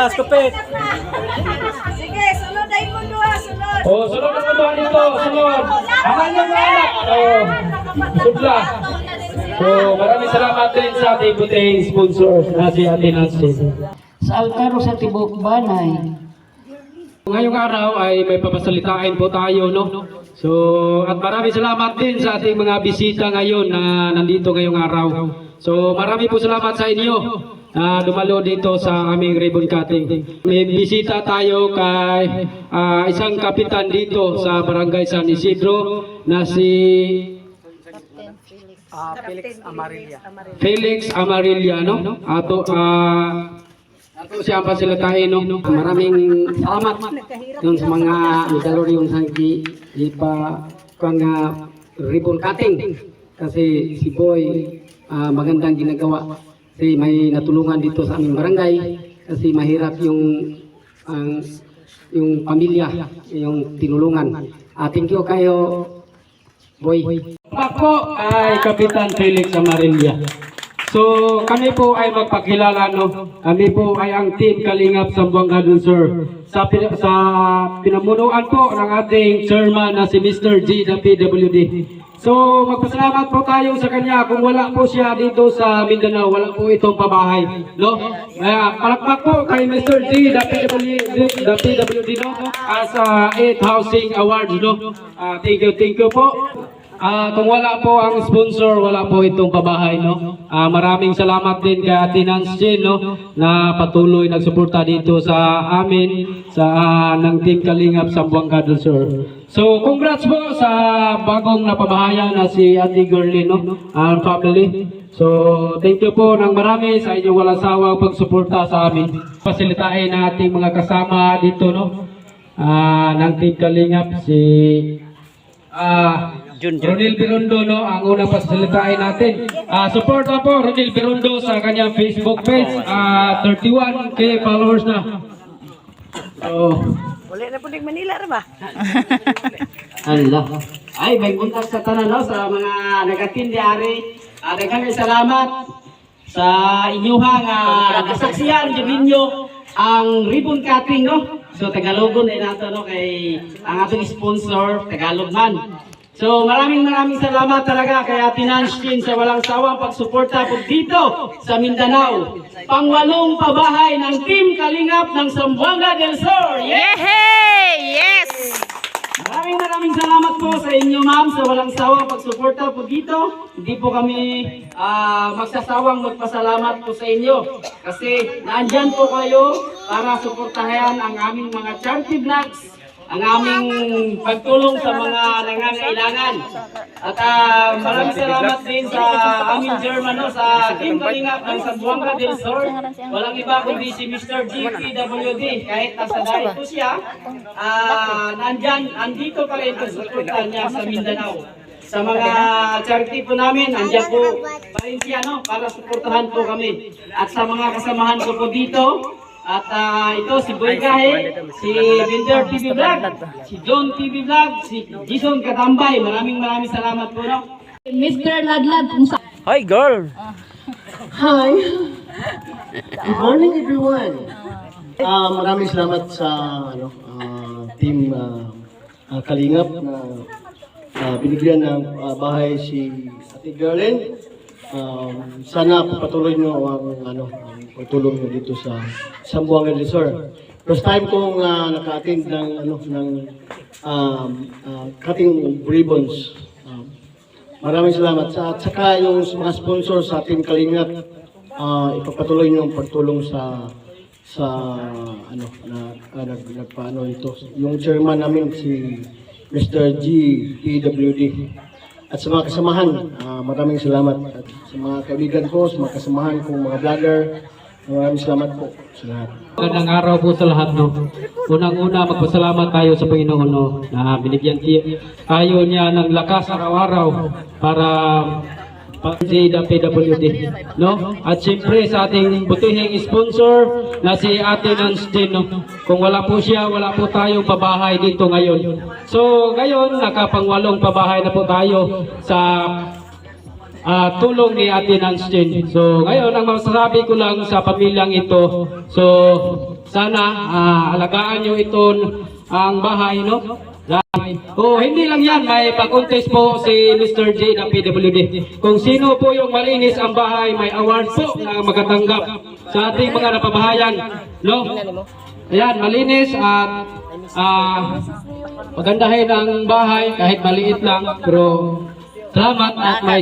Gas, kapit. Sige, sunod ay mo duha, sunod. Oh, sunod na puntuhan dito. Sunod. Aman yung anak. Oh, subla. So, maraming salamat din sa ating buting sponsor na si Ate Nancy. Sa alkaro sa Tibok Banay. Ngayong araw ay may papasalitain po tayo, no? So, at maraming salamat din sa ating mga bisita ngayon na nandito ngayong araw. So, marami po salamat sa inyo na dumalo dito sa aming ribbon cutting. May bisita tayo kay ah, isang kapitan dito sa Barangay San Isidro na si Felix Amarilla, no? Ato, ah, ato siya ang pasalitain, no? Maraming salamat yung sa mga midalor yung sangki ipa pang ah, ribbon cutting kasi si Boy ah, magandang ginagawa kasi may natulungan dito sa aming barangay kasi mahirap yung ang yung pamilya yung tinulungan. Ah, thank you kayo Boy. Ako ay Kapitan Felix Amarilla. So, kami po ay magpakilala, no? Kami po ay ang Team Kalingap Sambuanga dun, sir. Sa, pin- sa pinamunuan po ng ating chairman na si Mr. G, PWD. So, magpasalamat po tayo sa kanya. Kung wala po siya dito sa Mindanao, wala po itong pabahay, no? Kaya, palakpak po kay Mr. G, PWD, no? As uh, 8 Housing Awards, no? Ah, thank you, thank you po. Ah, kung wala po ang sponsor, wala po itong pabahay, no? Ah, maraming salamat din kay Ate Nancy, no? Na patuloy nagsuporta dito sa amin, sa ah, ng Team Kalingap sa Buanga del. So, congrats po sa bagong napabahayan na si Ate Girlie, no? Ang family. So, thank you po ng marami sa inyong walang sawang pagsuporta sa amin. Pasilitain na ating mga kasama dito, no? Ah, ng Team Kalingap, si Ah, Ronil Birundo no, ang unang pasalitain natin. Ah, support na po Ronil Birundo sa kanyang Facebook page. Ah, 31k followers na. So, Wala na po Manila ra ba? Allah. Ay, may buntag sa tanan no, sa mga nagatindi ari. Ah, daghang salamat sa inyuhang uh, kasaksiyan jud ninyo ang ribbon cutting no. So Tagalogon ay nato no kay ang atong sponsor Tagalog man. So maraming maraming salamat talaga kay Ate Nanshin sa walang sawang pagsuporta po dito sa Mindanao. Pangwalong pabahay ng Team Kalingap ng Zamboanga del Sur. Yes! Yehey! Yes! Maraming maraming salamat po sa inyo ma'am sa walang sawang pagsuporta po dito. Hindi po kami ah, magsasawang magpasalamat po sa inyo kasi naandyan po kayo para suportahan ang aming mga charity vlogs, ang aming pagtulong sa mga nangangailangan. At ah, maraming salamat din sa aming German no, sa Team Kalingap ng Sambuanga del Sur. Walang iba kundi si Mr. GPWD. Kahit nasa dahi po siya, ah, nandyan, andito pa rin pagsuporta niya sa Mindanao. Sa mga charity po namin, andyan po pa rin siya no, para suportahan po kami. At sa mga kasamahan ko po dito, at ah, ito si Boy Gahe, si Binder TV Vlog, si John TV Vlog, si Jason Katambay. Maraming maraming salamat po no. Mr. Ladlad, kung sa... Hi, girl! Hi! Good morning everyone! Ah, maraming salamat sa ano, ah, team ah, ah, Kalingap na ah, binigyan ng ah, bahay si Ate Garlen. Um, sana patuloy nyo ang ano, ang pagtulong nyo dito sa Sambuanga Resort. First time kong uh, naka-attend ng ano ng um, ah, cutting ribbons. Um, Maraming salamat. Sa, at saka yung mga sponsor sa ating Kalingap, ah ipapatuloy niyo ang pagtulong sa sa ano na uh, nag, nagpaano ito. Yung chairman namin si Mr. G. PWD. At sa mga kasamahan, ah, maraming salamat. At sa mga kaibigan ko, sa mga kasamahan kong mga vlogger, maraming salamat po sa lahat. Magandang araw po sa lahat. No? Unang-una, magpasalamat tayo sa Panginoon no? na binigyan tayo niya ng lakas araw-araw para pa si PWD. No? At siyempre sa ating butihing sponsor na si Ate Nanstein. No? Kung wala po siya, wala po tayong pabahay dito ngayon. So ngayon, nakapangwalong pabahay na po tayo sa ah, tulong ni Ate Nanstein. So, ngayon, ang masasabi ko lang sa pamilyang ito, so, sana ah, alagaan nyo itong ang bahay, no? Dahil- Oh, hindi lang yan, may pa-contest po si Mr. J na PWD. Kung sino po yung malinis ang bahay, may award po na magatanggap sa ating mga napabahayan, no? Ayan, malinis at ah, pagandahin ang bahay kahit maliit lang, pero salamat at may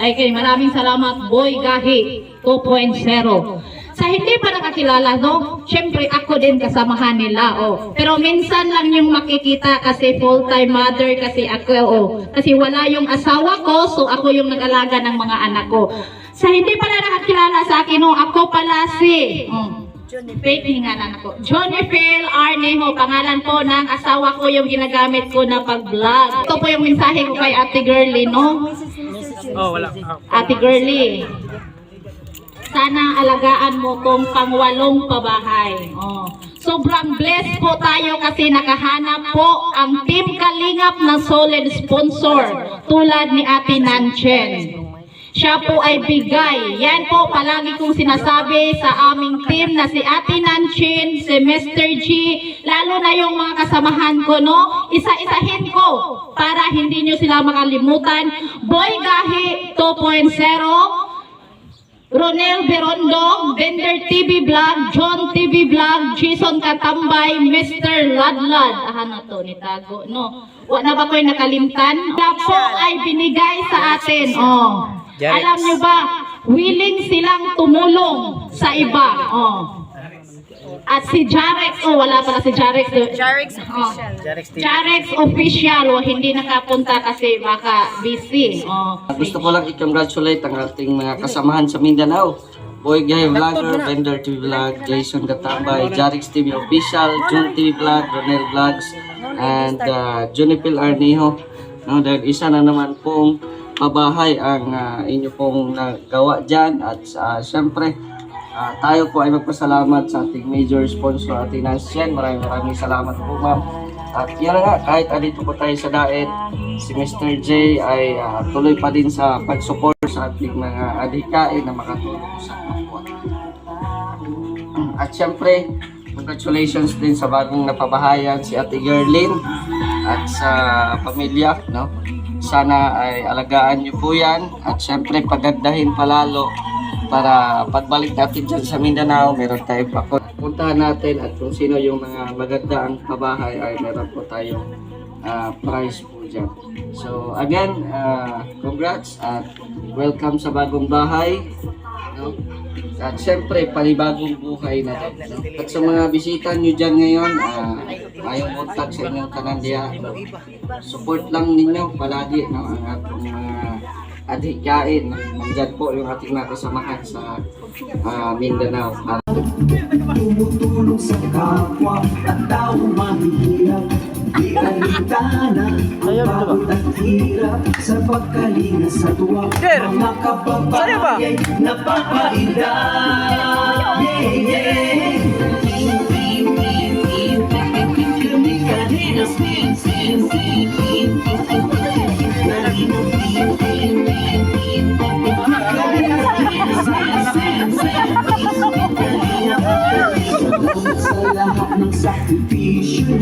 ay maraming salamat Boy Gahi 2.0. Sa hindi pa nakakilala, no? Siyempre, ako din kasamahan nila, oh. Pero minsan lang yung makikita kasi full-time mother kasi ako, oh. Kasi wala yung asawa ko, so ako yung nag-alaga ng mga anak ko. Sa hindi pa na nakakilala sa akin, oh, ako pala si... Oh. Fake hingalan ako. Johnny Phil Arneho, pangalan po ng asawa ko yung ginagamit ko na pag-vlog. Ito po yung mensahe ko kay Ate Girlie, no? Ate Girlie, sana alagaan mo tong pangwalong pabahay. Oh. Sobrang blessed po tayo kasi nakahanap po ang Team Kalingap na solid sponsor tulad ni Ate Nanchen. Siya po ay bigay. Yan po palagi kong sinasabi sa aming team na si Ate Nanchin, si Mr. G, lalo na yung mga kasamahan ko, no? Isa-isahin ko para hindi nyo sila makalimutan. Boy Gahi 2.0, Ronel Berondo, Bender TV Vlog, John TV Vlog, Jason Katambay, Mr. Ladlad. Aha na to, ni Tago, no? Wala ba ko'y nakalimtan? Wala po ay binigay sa atin, oh. Alam nyo ba, willing silang tumulong sa iba, oh. At si Jarex, oh wala pala si Jarex. Jarix Oh. Jarex official, oh, hindi nakapunta kasi baka busy. Oh. Gusto ko lang i-congratulate ang ating mga kasamahan sa Mindanao. Boy Gay Vlogger, Vendor TV Vlog, Jason Gatambay, Jarix TV Official, Jun TV Vlog, Ronel Vlogs, and uh, Junipil Arnijo. No, dahil isa na naman pong mabahay ang uh, inyo pong nagawa dyan. At uh, syempre, Ah, tayo po ay magpasalamat sa ating major sponsor, ating Nansyan. Maraming maraming salamat po, ma'am. At na nga, kahit andito po tayo sa Daet, si Mr. J ay ah, tuloy pa din sa pag-support sa ating mga adhikain na makatulong sa kapwa. At syempre, congratulations din sa bagong napabahayan si Ate Gerlin at sa pamilya, no? Sana ay alagaan niyo po yan at syempre pagandahin palalo para pagbalik natin dyan sa Mindanao, meron tayong pakot. Puntahan natin at kung sino yung mga maganda ang kabahay ay meron po tayong ah, prize po dyan. So again, ah, congrats at welcome sa bagong bahay. No? At syempre, panibagong buhay na din. No? At sa mga bisita nyo dyan ngayon, uh, ayaw contact sa inyong kanandya. Support lang ninyo palagi no? ang atong mga adhikain. Nandyan po yung ating mga kasamahan sa ah, Mindanao. Tumutulong sa kapwa at tao mahihirap. Di alintana ang pagod at hirap sa pagkalinga sa tuwa. Mga kababayan napapaida. Yeah, yeah. Spin, spin.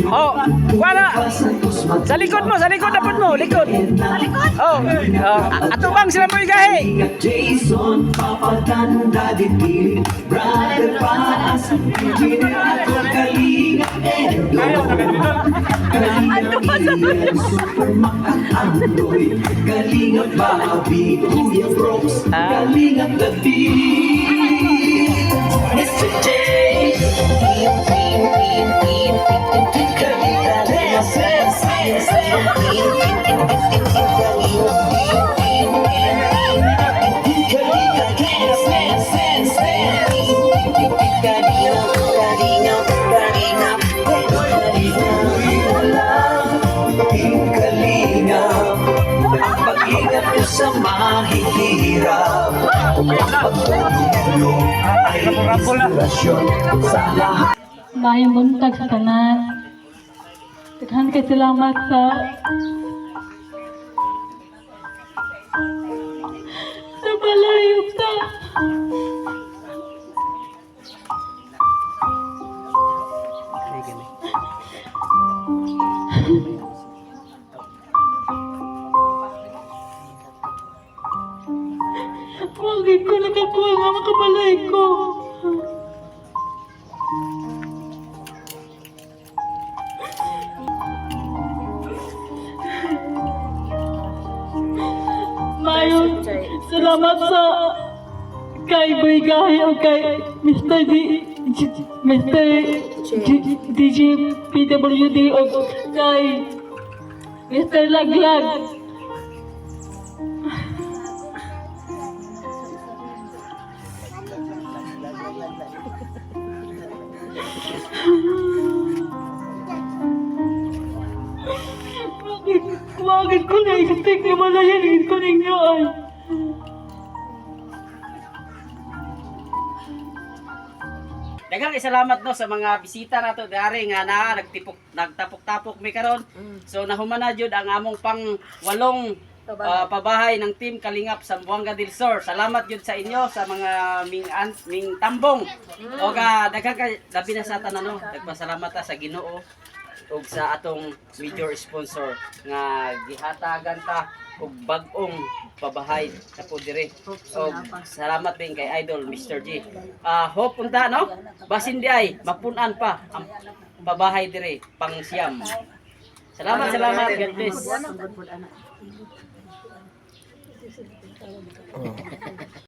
Oh, wala. Sa likod mo, sa likod dapat mo, likod. Sa likod? Oh, oh ato bang sila mo igahe? Jason, Papa Dan, Daddy Billy, Brother Paas, at Kalinga. Kalinga Ian, Super Mac at Android, Kalinga Bobby, Kuya Brooks, Kalinga David, sa mahihirap Pagtulong ay inspirasyon sa lahat Mayang buntag sa tanan. Daghan kay salamat sa sa Mayon, salamat sa kay Gahi o kay Mr. D, Mr. DJ PWD o kay Mr. Laglag. Na malayan ko ninyo ay? Daghang kay salamat no sa mga bisita nato dari nga na nagtipok nagtapok-tapok mi karon. So nahuman na jud ang among pang walong ah, pabahay ng team Kalingap sa Buanga del Sur. Salamat jud sa inyo sa mga ming an, ming tambong. O ga daghang kay labi na sa tanan no. Nagpasalamat ta sa Ginoo ug sa atong major sponsor nga gihatagan ta og bag-ong pabahay sa po dire. Og salamat din kay Idol Mr. G. Ah, hope unta no? Basin di ay mapunan pa ang pabahay dire pang siyam. Salamat, salamat. God bless.